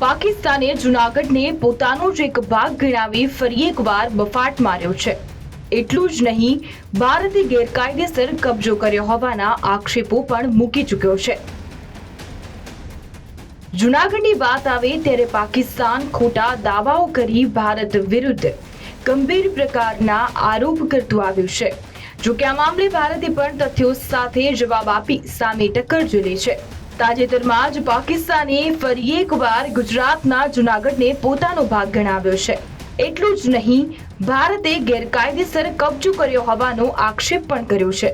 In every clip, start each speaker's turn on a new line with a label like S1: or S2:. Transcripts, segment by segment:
S1: પાકિસ્તાને જૂનાગઢને પોતાનો જ એક ભાગ ગણાવી ફરી એકવાર બફાટ માર્યો છે. એટલું જ નહીં, ભારતે ગેરકાયદેસર કબજો કર્યો હોવાના આક્ષેપો પણ મૂકી ચૂક્યો છે. જૂનાગઢની વાત આવે ત્યારે પાકિસ્તાન ખોટા દાવાઓ કરી ભારત વિરુદ્ધ ગંભીર પ્રકારના આરોપ કરતું આવ્યું છે. જો કે આ મામલે ભારતે પણ તથ્યો સાથે જવાબ આપી સામે ટક્કર ઝીલી છે. તાજેતરમાં જ પાકિસ્તાને ફરી એકવાર ગુજરાતના જૂનાગઢને પોતાનો ભાગ ગણાવ્યો છે. એટલું જ નહીં, ભારતે ગેરકાયદેસર કબજો કર્યો હોવાનો આક્ષેપ પણ કર્યો છે.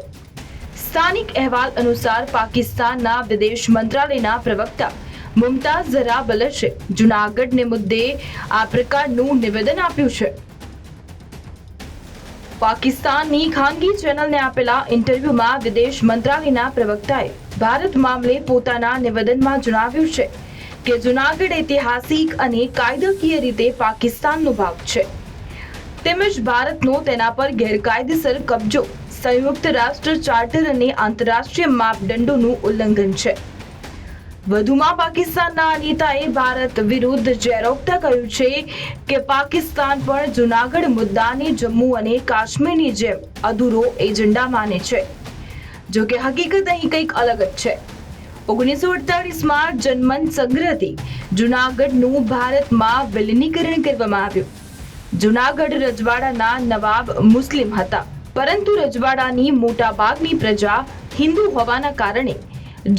S1: સ્થાનિક અહેવાલ અનુસાર પાકિસ્તાનના વિદેશ મંત્રાલયના પ્રવક્તા મુમતાઝ ઝરા બલશે જૂનાગઢને મુદ્દે આ પ્રકારનું નિવેદન આપ્યું છે. પાકિસ્તાનની ખાનગી ચેનલને આપેલા ઇન્ટરવ્યુમાં વિદેશ મંત્રાલયના પ્રવક્તાએ ભારત મામલે પોતાના નિવેદનમાં જણાવ્યું છે કે જુનાગઢ ઐતિહાસિક અને કાયદાકીય રીતે પાકિસ્તાનનો ભાગ છે. તેમજ ભારતનો તેના પર ગેરકાયદેસર કબજો, સંયુક્ત રાષ્ટ્ર ચાર્ટર અને આંતરરાષ્ટ્રીય માપદંડોનું ઉલ્લંઘન છે. વધુમાં પાકિસ્તાનના નેતાએ ભારત વિરુદ્ધ ઝેરોક્તા કહ્યું છે કે પાકિસ્તાન પણ જુનાગઢ મુદ્દાને જમ્મુ અને કાશ્મીરની જેમ અધૂરો એજન્ડા માને છે. જો કે હકીકત અહીં કંઈક અલગ જ છે. ઓગણીસો અડતાલીસમાં જનમન સંગ્રહથી જૂનાગઢનું ભારતમાં વિલીનીકરણ કરવામાં આવ્યું. જૂનાગઢ રજવાડાના નવાબ મુસ્લિમ હતા. પરંતુ રજવાડાની મોટા ભાગની પ્રજા હિન્દુ હોવાના કારણે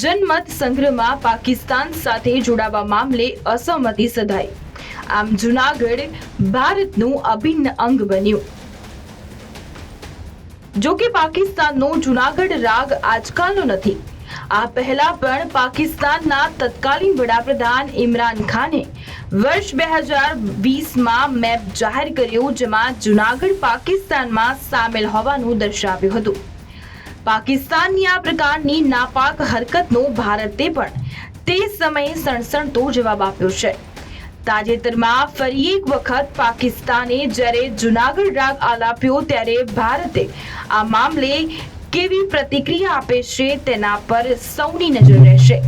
S1: જનમત સંગ્રહમાં પાકિસ્તાન સાથે જોડાવા મામલે અસહમતિ સધાઈ. આમ જૂનાગઢ ભારતનું અભિન્ન અંગ બન્યું. જો કે પાકિસ્તાનનો જુનાગઢ રાગ આજકાલનો નથી. આ પહેલા પણ પાકિસ્તાનના તત્કાલીન વડાપ્રધાન ઇમરાન ખાને વર્ષ બે હજાર વીસમાં મેપ જાહેર કર્યો જેમાં જુનાગઢ પાકિસ્તાનમાં સામેલ હોવાનું દર્શાવ્યું હતું. પાકિસ્તાનની આ પ્રકારની નાપાક હરકતનો ભારતે પણ તે સમયે સણસણતો જવાબ આપ્યો છે. તાજેતરમાં ફરી એક વખત પાકિસ્તાને જ્યારે જુનાગઢ રાગ આલાપ્યો ત્યારે ભારતે આ મામલે કેવી પ્રતિક્રિયા આપે છે તેના પર સૌની નજર રહેશે.